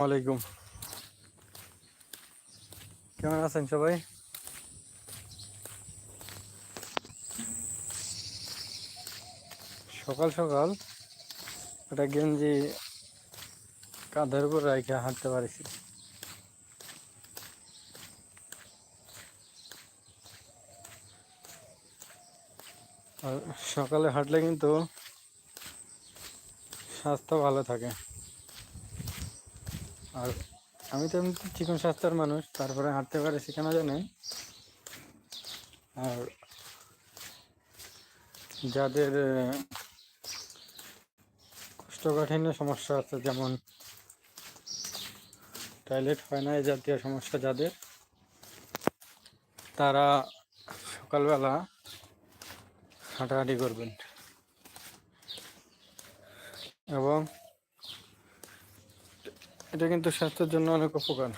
ওয়ালাইকুম। কেমন আছেন সবাই? সকাল সকাল একটা গেঞ্জি কাঁধের উপর রেখে হাঁটতে পারিছি। আর সকালে হাঁটলে কিন্তু স্বাস্থ্য ভালো থাকে। আর আমি তো এমনি চিকন স্বাস্থ্যের মানুষ, তারপরে হাঁটতে পারেছি কেন জানেন আর যাদের কোষ্ঠকাঠিন্য সমস্যা আছে, যেমন টয়লেট হয় না এই জাতীয় সমস্যা যাদের, তারা সকালবেলা হাঁটাহাঁটি করবেন। এবং এটা কিন্তু স্বাস্থ্যের জন্য অনেক উপকার।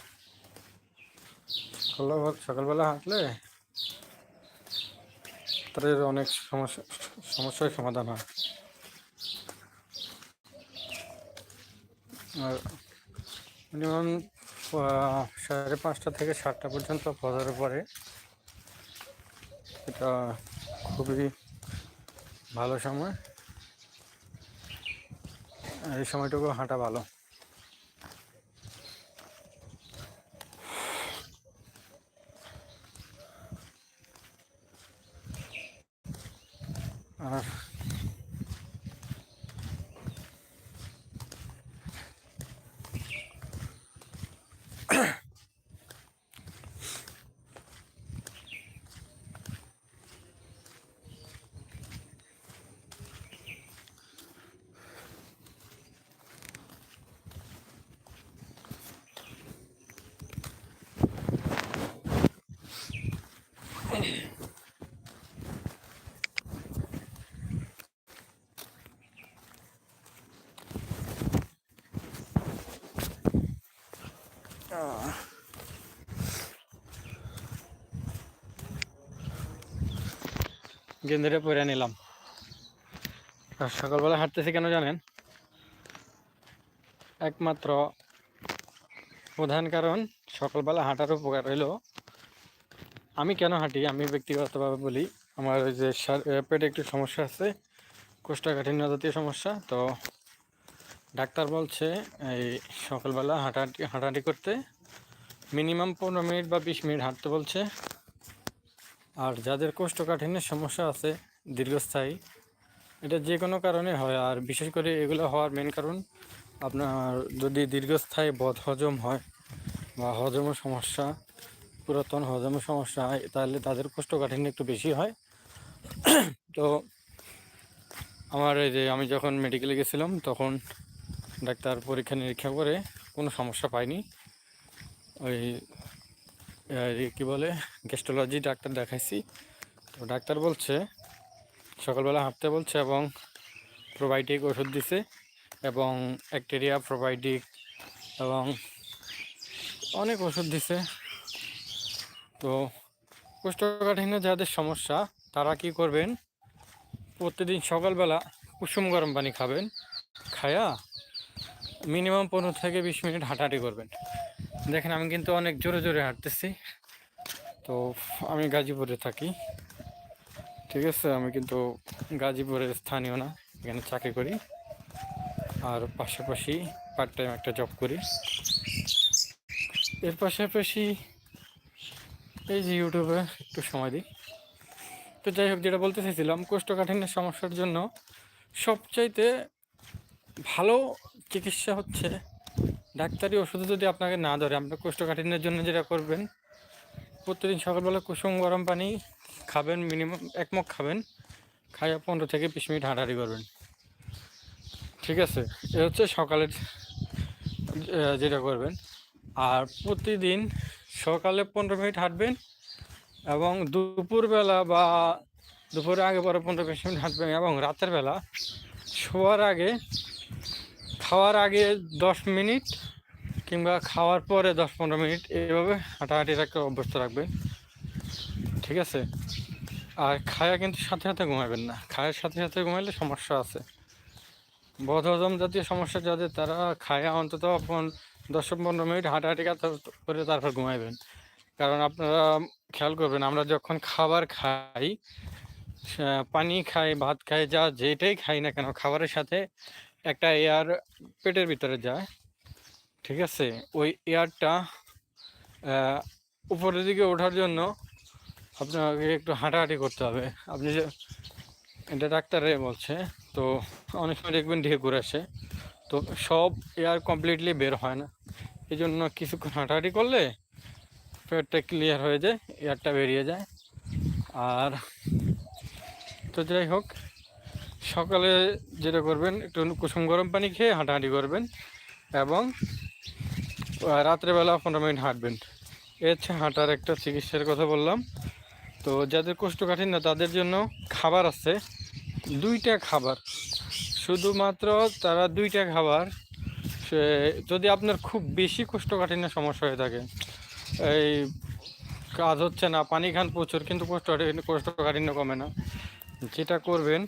সকালবেলা হাঁটলে তাদের অনেক সমস্যা সমস্যার সমাধান হয়। আর মিনিমাম সাড়ে পাঁচটা থেকে সাতটা পর্যন্ত ফজরের পরে এটা খুবই ভালো সময়। এই সময়টুকু হাঁটা ভালো। গেন্দ্রে পরে নিলাম। আর সকালবেলা হাঁটতেছি কেন জানেন? একমাত্র প্রধান কারণ, সকালবেলা হাঁটার উপকার হইল। আমি কেন হাঁটি? আমি ব্যক্তিগতভাবে বলি, আমার ওই যে পেটে একটু সমস্যা আছে, কোষ্ঠকাঠিন্য জাতীয় সমস্যা, তো ডাক্তার বলছে, এই সকালবেলা হাঁটাহাঁটি হাঁটাহাঁটি করতে মিনিমাম পনেরো মিনিট বা বিশ মিনিট হাঁটতে বলছে। আর যাদের কোষ্ঠকাঠিন্যের সমস্যা আছে, দীর্ঘস্থায়ী, এটা যে কোনো কারণে হয়। আর বিশেষ করে এগুলো হওয়ার মেন কারণ, আপনার যদি দীর্ঘস্থায়ী বদ হজম হয় বা হজমের সমস্যা, পুরাতন হজমের সমস্যা হয়, তাহলে তাদের কোষ্ঠকাঠিন্য একটু বেশি হয়। তো আমার এই যে আমি যখন মেডিকেলে গেছিলাম, তখন ডাক্তার পরীক্ষা নিরীক্ষা করে কোনো সমস্যা পাইনি। ওই কী বলে গ্যাস্ট্রোলজি ডাক্তার দেখাইছি। তো ডাক্তার বলছে, সকালবেলা হাঁটতে বলছে এবং প্রোবায়োটিক ওষুধ দিছে এবং ব্যাকটেরিয়া প্রোবায়োটিক এবং অনেক ওষুধ দিছে। তো কোষ্ঠকাঠিন্য যাদের সমস্যা, তারা কি করবেন? প্রতিদিন সকালবেলা কুসুম গরম পানি খাবেন, খায়া মিনিমাম পনেরো থেকে বিশ মিনিট হাঁটাহাঁটি করবেন। দেখেন, আমি কিন্তু অনেক জোরে জোরে হাঁটতেছি। তো আমি গাজীপুরে থাকি। ঠিক আছে, আমি কিন্তু গাজীপুরের স্থানীয় না, এখানে চাকরি করি। আর পাশাপাশি পার্ট টাইম একটা জব করি। এর পাশাপাশি এই যে ইউটিউবে একটু সময় দিই। তো যাই হোক, যেটা বলতে চাইছিলাম, কোষ্ঠকাঠিন্যের সমস্যার জন্য সবচাইতে ভালো চিকিৎসা হচ্ছে ডাক্তারি ওষুধ যদি আপনাকে না ধরে আপনার কোষ্ঠকাঠিন্যের জন্য যেটা করবেন, প্রতিদিন সকালবেলা কুসুম, গরম পানি খাবেন মিনিমাম এক খাবেন, খাইয়া পনেরো থেকে বিশ মিনিট হাঁটাহাঁটি করবেন। ঠিক আছে? এ হচ্ছে সকালের যেটা করবেন। আর প্রতিদিন সকালে পনেরো মিনিট হাঁটবেন এবং দুপুরবেলা বা দুপুরের আগে পরে পনেরো বিশ মিনিট হাঁটবেন এবং রাতের বেলা শোয়ার আগে খাওয়ার আগে দশ মিনিট কিংবা খাওয়ার পরে দশ পনেরো মিনিট এইভাবে হাঁটাহাঁটির একটা অভ্যস্ত রাখবেন ঠিক আছে? আর খায়া কিন্তু সাথে সাথে ঘুমাবেন না। খায়ের সাথে সাথে ঘুমাইলে সমস্যা আছে। বদহজম জাতীয় সমস্যা যাদের, তারা খায়া অন্তত দশ পনেরো মিনিট হাঁটাহাঁটি করে তারপর ঘুমাইবেন। কারণ আপনারা খেয়াল করবেন, আমরা যখন খাবার খাই পানি খাই, ভাত খাই, যা যেটাই খাই না কেন, খাবারের সাথে একটা এয়ার পেটের ভিতরে যায়, ঠিক আছে? ওই এয়ারটা উপরের দিকে ওঠার জন্য আপনাকে একটু হাঁটাহাঁটি করতে হবে। আপনি যে, এটা ডাক্তারে বলছে, তো অনেক সময় দেখবেন ঢেকুর আসে, তো সব এয়ার কমপ্লিটলি বের হয় না। এই জন্য কিছুক্ষণ হাঁটাহাঁটি করলে পেটটা ক্লিয়ার হয়ে যায়, এয়ারটা বেরিয়ে যায়। আর তো যাই হোক সকালে যেটা করবেন, একটু কুসুম গরম পানি খেয়ে হাঁটাহাঁটি করবেন এবং রাত্রেবেলা পনেরো মিনিট হাঁটবেন। এ হচ্ছে হাঁটার একটা চিকিৎসার কথা বললাম। তো যাদের কোষ্ঠকাঠিন্য, তাদের জন্য খাবার আছে, দুইটা খাবার। শুধুমাত্র তারা দুইটা খাবার যদি আপনার খুব বেশি কোষ্ঠকাঠিন্য সমস্যা হয়ে থাকে, এই কাজ হচ্ছে না, পানি খান প্রচুর, কিন্তু কোষ্ঠকাঠিন্য কোষ্ঠকাঠিন্য কমে না। যেটা করবেন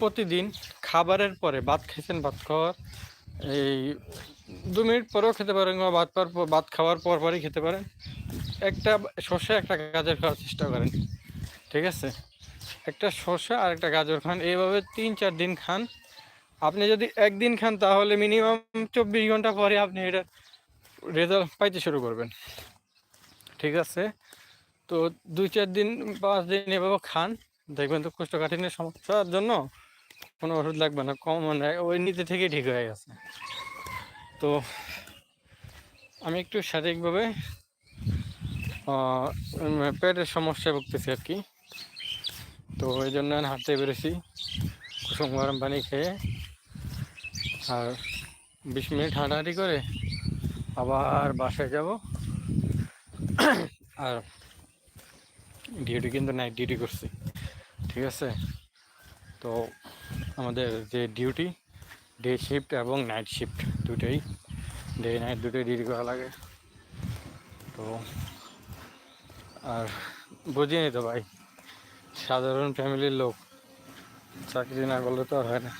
প্রতিদিন খাবারের পরে ভাত খেয়েছেন ভাত খাওয়ার। এই দু মিনিট পরেও খেতে পারেন বা ভাত পার ভাত খাওয়ার পর পরই খেতে পারেন। একটা শসা একটা গাজর খাওয়ার চেষ্টা করেন, ঠিক আছে? একটা শসা আর একটা গাজর খান, এইভাবে তিন চার দিন খান। আপনি যদি একদিন খান, তাহলে মিনিমাম চব্বিশ ঘণ্টা পরে আপনি এটা রেজাল্ট পাইতে শুরু করবেন, ঠিক আছে? তো দুই চার দিন, পাঁচ দিন এভাবে খান। দেখবেন তো কোষ্ঠকাঠিন্যের সমস্যার জন্য কোনো ওষুধ লাগবে না, কম মানে ওই নিতে থেকে ঠিক হয়ে গেছে। তো আমি একটু শারীরিকভাবে পেটের সমস্যায় ভুগতেছি আর কি। তো এই জন্য আমি হাঁটতে বেরোছি কুসুম গরম পানি খেয়ে। আর বিশ মিনিট হাঁটাহাঁটি করে আবার বাসায় যাব। আর ডিউটি কিন্তু নাইট ডিউটি করছি। ঠিক আছে? তো আমাদের যে ডিউটি ডে শিফট এবং নাইট শিফট দুটোই। ডে নাইট দুটোই ডিউটি করা লাগে। তো আর বুঝিনি তো ভাই, সাধারণ ফ্যামিলির লোক, চাকরি না করলে তো আর হয় না।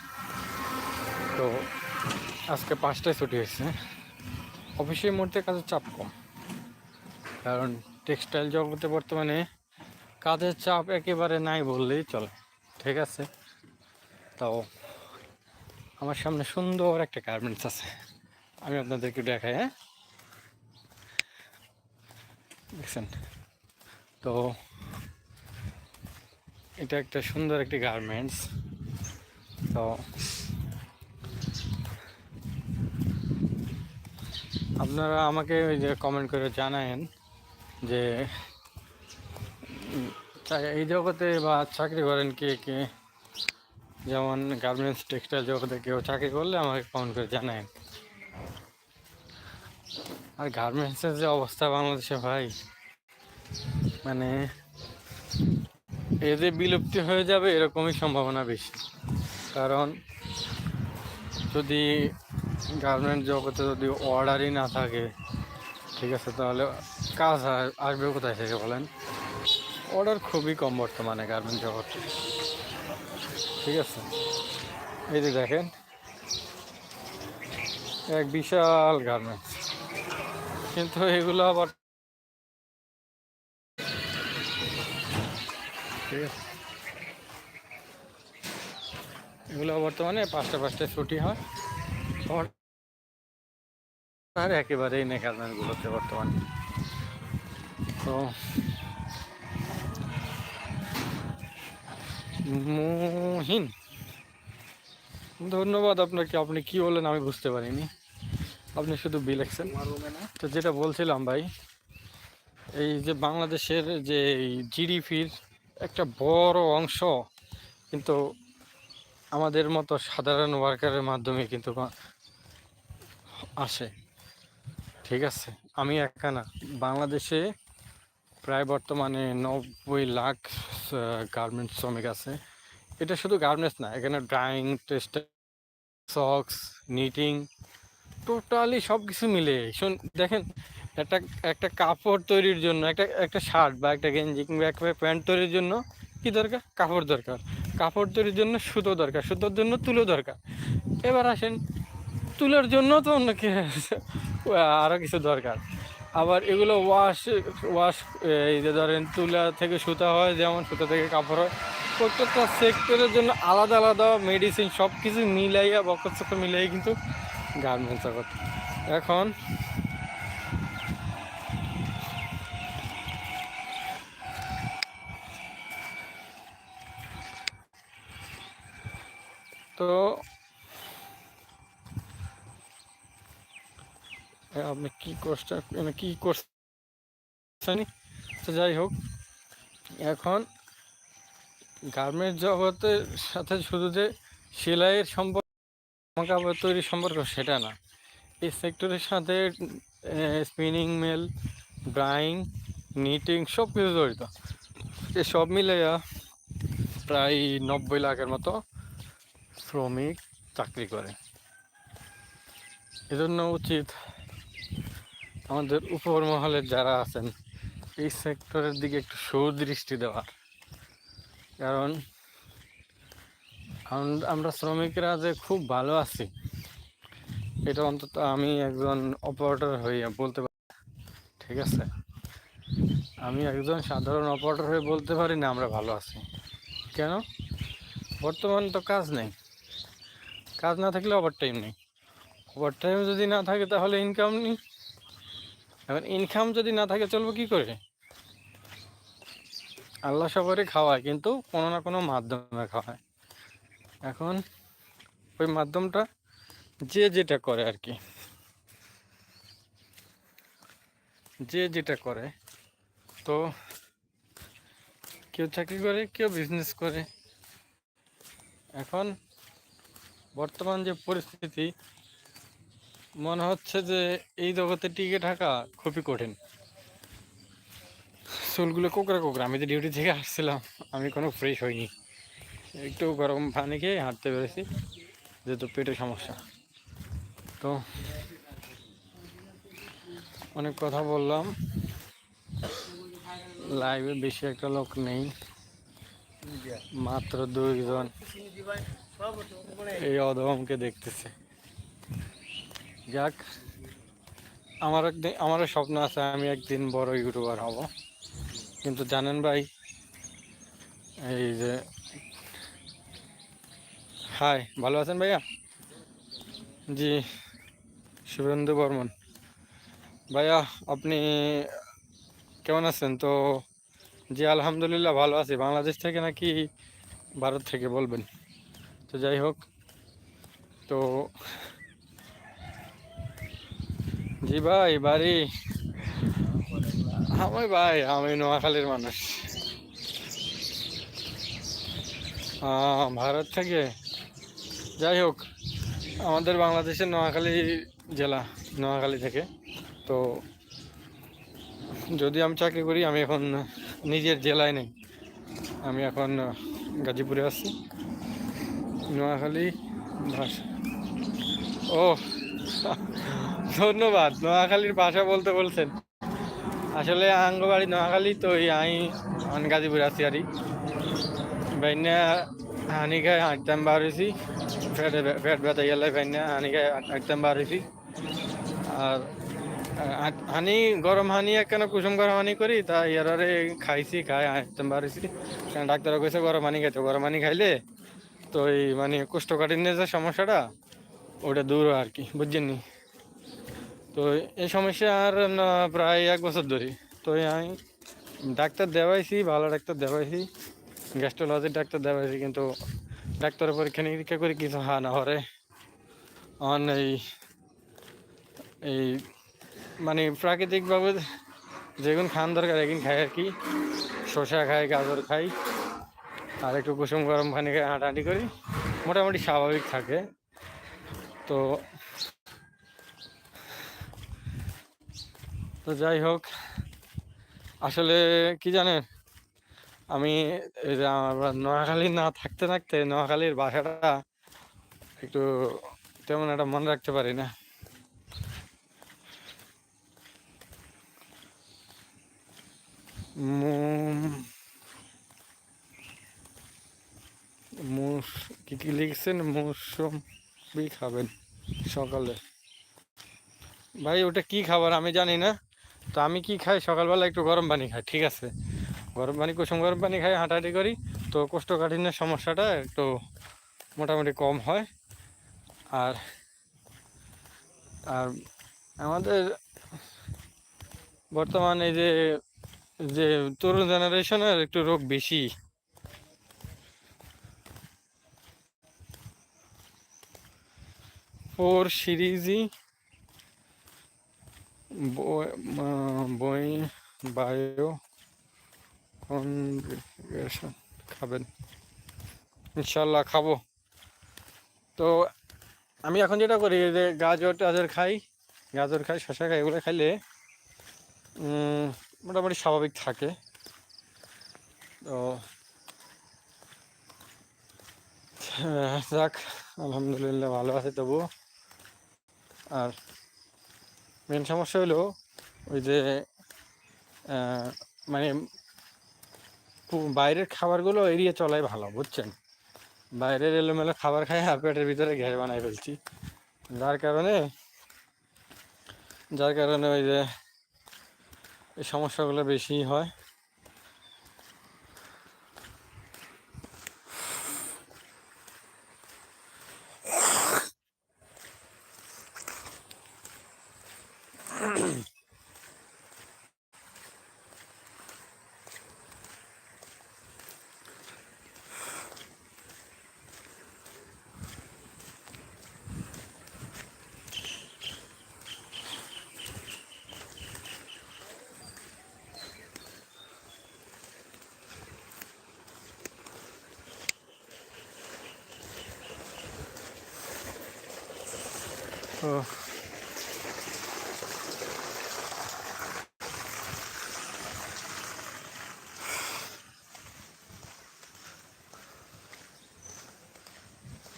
তো আজকে পাঁচটায় ছুটি হয়েছে। অফিসের মধ্যে কাজের চাপ কম। কারণ টেক্সটাইল জগতে বর্তমানে কাজের চাপ একেবারে নাই বললেই চলে, ঠিক আছে? তাও আমার সামনে সুন্দর একটা গার্মেন্টস আছে। আমি আপনাদেরকে দেখাই হ্যাঁ? দেখছেন? তো এটা একটা সুন্দর একটি গার্মেন্টস তো আপনারা আমাকে ওই যে কমেন্ট করে জানায়েন যে এই জগতে বা চাকরি করেন কে কে? যেমন গার্মেন্টস টেক্সটাইল জগতে কেউ চাকরি করলে আমাকে কমেন্ট করে জানায়েন। আর গার্মেন্টসের যে অবস্থা বাংলাদেশে ভাই মানে এদের বিলুপ্তি হয়ে যাবে এরকমই সম্ভাবনা বেশি। কারণ যদি গার্মেন্ট জগতে যদি অর্ডারই না থাকে, ঠিক আছে, তাহলে কাজ আসবে কোথায় থেকে বলেন? অর্ডার খুবই কম বর্তমানে গার্মেন্ট জগতে ঠিক আছে? এই যে দেখেন, এক বিশাল গার্মেন্টস কিন্তু এগুলো আবার ঠিক আছে? এগুলো বর্তমানে পাঁচটা পাঁচটা ছুটি হয়। আর একেবারেই নেই গার্মেন্টগুলোতে বর্তমানে। তো মুহিন, ধন্যবাদ আপনাকে। আপনি কি বললেন আমি বুঝতে পারিনি। আপনি শুধু বিল লিখছেন। তো যেটা বলছিলাম ভাই, এই যে বাংলাদেশের যে জিডিপির একটা বড় অংশ, কিন্তু আমাদের মতো সাধারণ ওয়ার্কারের মাধ্যমে কিন্তু আসে। ঠিক আছে? আমি একা না। বাংলাদেশে প্রায় বর্তমানে নব্বই লাখ গার্মেন্টস শ্রমিক আছে। এটা শুধু গার্মেন্টস না, এখানে drying test socks knitting totally সব কিছু মিলে শোন, দেখেন, একটা একটা কাপড় তৈরির জন্য, একটা একটা শার্ট বা একটা গেঞ্জি কিংবা একটা প্যান্ট তৈরির জন্য কি দরকার? কাপড় দরকার। কাপড় তৈরির জন্য সুতো দরকার, সুতোর জন্য তুলো দরকার। এবার আসেন, তুলোর জন্য তো অনেকে আরও কিছু দরকার। আবার এগুলো ওয়াশ ওয়াশ এই যে ধরেন তুলা থেকে সুতা হয়, যেমন সুতা থেকে কাপড় হয়। প্রত্যেকটা সেক্টরের জন্য আলাদা আলাদা মেডিসিন সব কিছু মিলাইয়া বকর মিলাই কিন্তু গার্মেন্টস জগৎ এখন তো আপনি কি করছেন মানে কি করছেন তো যাই হোক, এখন গার্মেন্টস জগতের সাথে শুধু যে সেলাইয়ের সম্পর্ক জামা কাপড় তৈরির সম্পর্ক, সেটা না। এই সেক্টরের সাথে স্পিনিং মিল ড্রাইং নিটিং সব কিছু জড়িত। সব মিলাইয়া প্রায় নব্বই লাখের মতো শ্রমিক চাকরি করে। এজন্য উচিত আমাদের উপর মহলের যারা আছেন, এই সেক্টরের দিকে একটু সুদৃষ্টি দেওয়ার। কারণ আমরা শ্রমিকরা যে খুব ভালো আছি, এটা অন্তত আমি একজন অপারেটর হইয়া বলতে পারি। ঠিক আছে? আমি একজন সাধারণ অপারেটর হয়ে বলতে পারি না আমরা ভালো আছি। কেন? বর্তমান তো কাজ নেই। কাজ না থাকলে ওভার টাইম নেই। ওভার টাইম যদি না থাকে তাহলে ইনকাম নেই। এখন ইনকাম যদি না থাকে চলবে কি করে? আল্লাহ সবারই খাওয়ায়, কিন্তু কোনো না কোনো মাধ্যমে খাওয়ায়। এখন ওই মাধ্যমটা যে যেটা করে আর কি। যে যেটা করে, তো কেউ চাকরি করে, কেউ বিজনেস করে। এখন বর্তমান যে পরিস্থিতি মনে হচ্ছে যে এই জগতে টিকে থাকা খুবই কঠিন। চুলগুলো কোকড়া কোকড়া, আমি তো ডিউটি থেকে আসছিলাম, আমি কোনো ফ্রেশ হইনি। একটু গরম পানি খেয়ে হাঁটতে পেরেছি, যেহেতু পেটের সমস্যা। তো অনেক কথা বললাম। লাইভে বেশি একটা লোক নেই, মাত্র দুইজন। এই অধমকে দেখতেছে। যাক, আমার একদিন আমারও স্বপ্ন আছে আমি একদিন বড় ইউটিউবার হব। কিন্তু জানেন ভাই, এই যে, হাই, ভালো আছেন ভাইয়া? জি, শুভেন্দু বর্মন। ভাইয়া, আপনি কেমন আছেন? তো জি, আলহামদুলিল্লাহ ভালো আছি। বাংলাদেশ থেকে নাকি ভারত থেকে বলবেন? তো যাই হোক, তো জি ভাই, বাড়ি। আমি ভাই, আমি নোয়াখালীর মানুষ। ভারত থেকে। যাই হোক, আমাদের বাংলাদেশের নোয়াখালী জেলা, নোয়াখালী থেকে। তো যদি আমি চাকরি করি, আমি এখন নিজের জেলায় নেই। আমি এখন গাজীপুরে আছি। নোয়াখালী, ভাষা ও ধন্যবাদ। নোয়াখালীর ভাষা বলতে বলছেন। আসলে আঙ্গবাড়ি, নোয়াখালী তো আমি এখন গাজীপুরে আছি আরই বাইনা হানি খাই হাঁটতাম বার হয়েছি ফ্যাট ফ্যাট ব্যথা গেলে বাইনা হানি খাই হাঁটতাম বার হয়েছি আর হানি, গরম হানি এক কেন কুসুম গরম হানি করি, তা ইয়ারে খাইছি খাই হাঁটতাম বার হয়েছি ডাক্তার কইছে গরম হানি খাইতে, গরম হানি খাইলে তো এই মানে কোষ্ঠকাঠিন্যের যে সমস্যাটা ওটা দূর আর কি বুঝছেন নি তো এই সমস্যা আর প্রায় এক বছর ধরে। তো আমি ডাক্তার দেওয়াইছি, ভালো ডাক্তার দেওয়াইছি, গ্যাস্ট্রোলজির ডাক্তার দেওয়াইছি, কিন্তু ডাক্তারের পরীক্ষা নিরীক্ষা করে কিছু হা না হরে। অন এই এই মানে প্রাকৃতিকভাবে যেগুন খান দরকার, এগুন খাই আর কি। শসা খাই, গাজর খাই, আর একটু কুসুম গরম পানি খাই, হাঁটাহাঁটি করি। মোটামুটি স্বাভাবিক থাকে। তো তো যাই হোক, আসলে কি জানেন, আমি নোয়াখালী না থাকতে থাকতে নোয়াখালীর ভাষাটা একটু তেমন একটা মনে রাখতে পারি না। মুস, কি কি লিখছেন? মৌসুমি। খাবেন সকালে। ভাই, ওটা কি খাবার? আমি জানি না। তো আমি কি খাই? সকালবেলা একটু গরম পানি খাই, ঠিক আছে? গরম পানি, কুসুম গরম পানি খাই, হাঁটাহাঁটি করি। তো কোষ্ঠকাঠিন্যের সমস্যাটা একটু মোটামুটি কম হয়। আর আর আমাদের বর্তমানে যে যে তরুণ জেনারেশনের একটু রোগ বেশি। ফোর সিরিজই। বই, বায়ো কনগ্রেশন খাবেন। ইনশাল্লাহ খাব। তো আমি এখন যেটা করি যে গাজর টাজর খাই, গাজর খাই শশা খাই, এগুলো খাইলে মোটামুটি স্বাভাবিক থাকে। তো যাক, আলহামদুলিল্লাহ ভালো আছে তবুও। আর মেন সমস্যা হলো ওই যে মানে বাইরের খাবারগুলো এড়িয়ে চলাই ভালো, বুঝছেন? বাইরের এলোমেলো খাবার খাই পেটের ভিতরে গ্যাস বানাই ফেলছি। যার কারণে যার কারণে ওই যে এই সমস্যাগুলো বেশি হয়। তো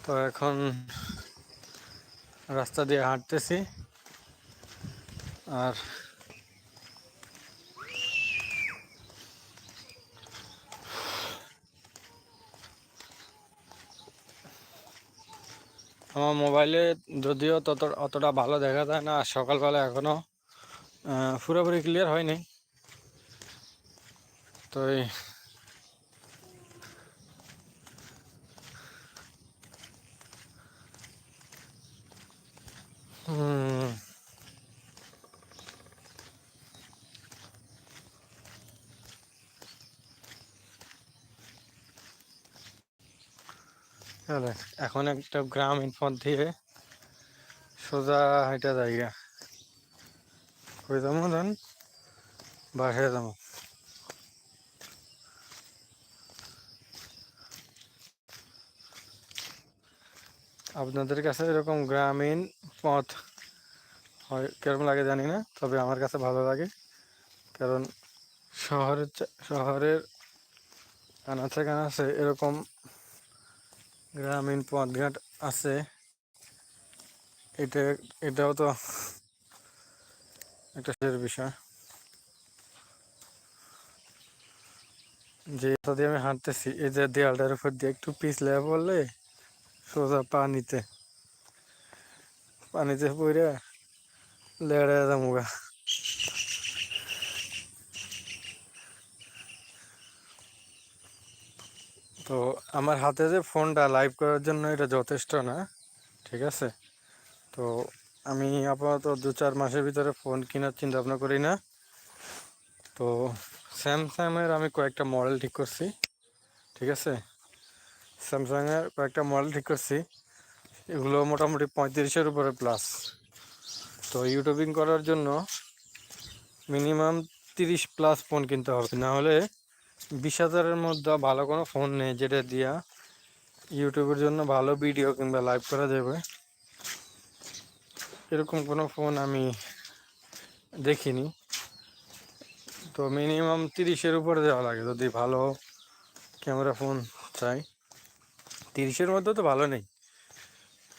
তো এখন রাস্তা দিয়ে হাঁটতেছি। আর আমার মোবাইলে যদিও তত অতটা ভালো দেখা যায় না সকালবেলা এখনও পুরোপুরি ক্লিয়ার হয়নি। তো হুম, এখন একটা গ্রামীণ পথ দিয়ে সোজা হাইটা জায়গা কই যাব জান বাসায় যাব। আপনাদের কাছে এরকম গ্রামীণ পথ হয় কীরকম লাগে জানি না, তবে আমার কাছে ভালো লাগে। কারণ শহরের শহরের কানাচে কানাচে এরকম গ্রামীণ পথঘাট আছে। এটা, এটাও তো একটা বিষয়। যে দিয়ে আমি হাঁটতেছি, এই যে দেয়ালটার উপর দিয়ে একটু পিছলে পড়লে সোজা পানিতে পানিতে পড়ে লেড়ে যামুগা। তো আমার হাতে যে ফোনটা লাইভ করার জন্য এটা যথেষ্ট না, ঠিক আছে? তো আমি আপাতত দু চার মাসের ভিতরে ফোন কেনার চিন্তা ভাবনা করি না। তো স্যামসাংয়ের আমি কয়েকটা মডেল ঠিক করছি, ঠিক আছে? স্যামসাংয়ের কয়েকটা মডেল ঠিক করছি, এগুলো মোটামুটি পঁয়ত্রিশের উপরে প্লাস তো ইউটিউবিং করার জন্য মিনিমাম তিরিশ প্লাস ফোন কিনতে হবে, না হলে বিশ হাজারের মধ্যে ভালো কোনো ফোন নেই যেটা দিয়া ইউটিউবের জন্য ভালো ভিডিও কিংবা লাইভ করা যাবে। এরকম কোনো ফোন আমি দেখিনি। তো মিনিমাম তিরিশের উপরে দেওয়া লাগে। যদি ভালো ক্যামেরা ফোন চাই, তিরিশের মধ্যে তো ভালো নেই।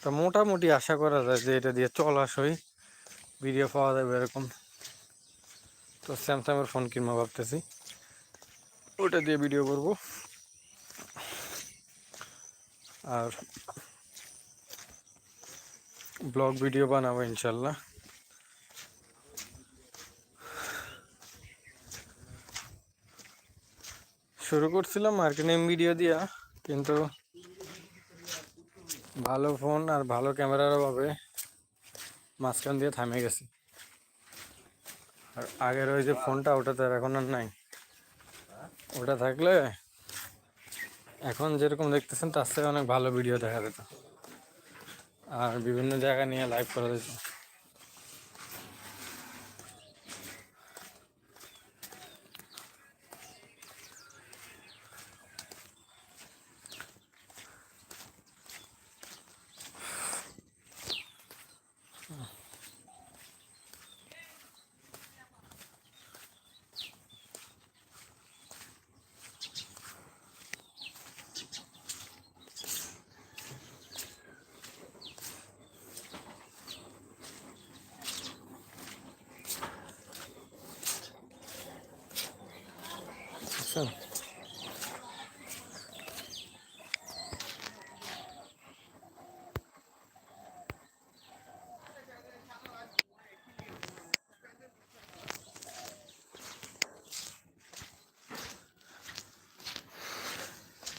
তো মোটামুটি আশা করা যায় যে এটা দিয়ে চলাসই ভিডিও পাওয়া যাবে এরকম। তো স্যামসাংয়ের ফোন কিনবো ভাবতেছি। ওটা দিয়ে ভিডিও করব। আর ব্লগ ভিডিও বানাবো ইনশাল্লাহ। শুরু করছিলাম মার্কেটিং ভিডিও দিয়া, কিন্তু ভালো ফোন আর ভালো ক্যামেরার অভাবে মাঝখান দিয়ে থামে গেছে। আর আগের ওই যে ফোনটা ওটা তো আর এখন আর নাই। ওটা থাকলে এখন যেরকম দেখতেছেন, তার থেকে অনেক ভালো ভিডিও দেখা যেত। আর বিভিন্ন জায়গা নিয়ে লাইভ করা যেত বুঝছেন তো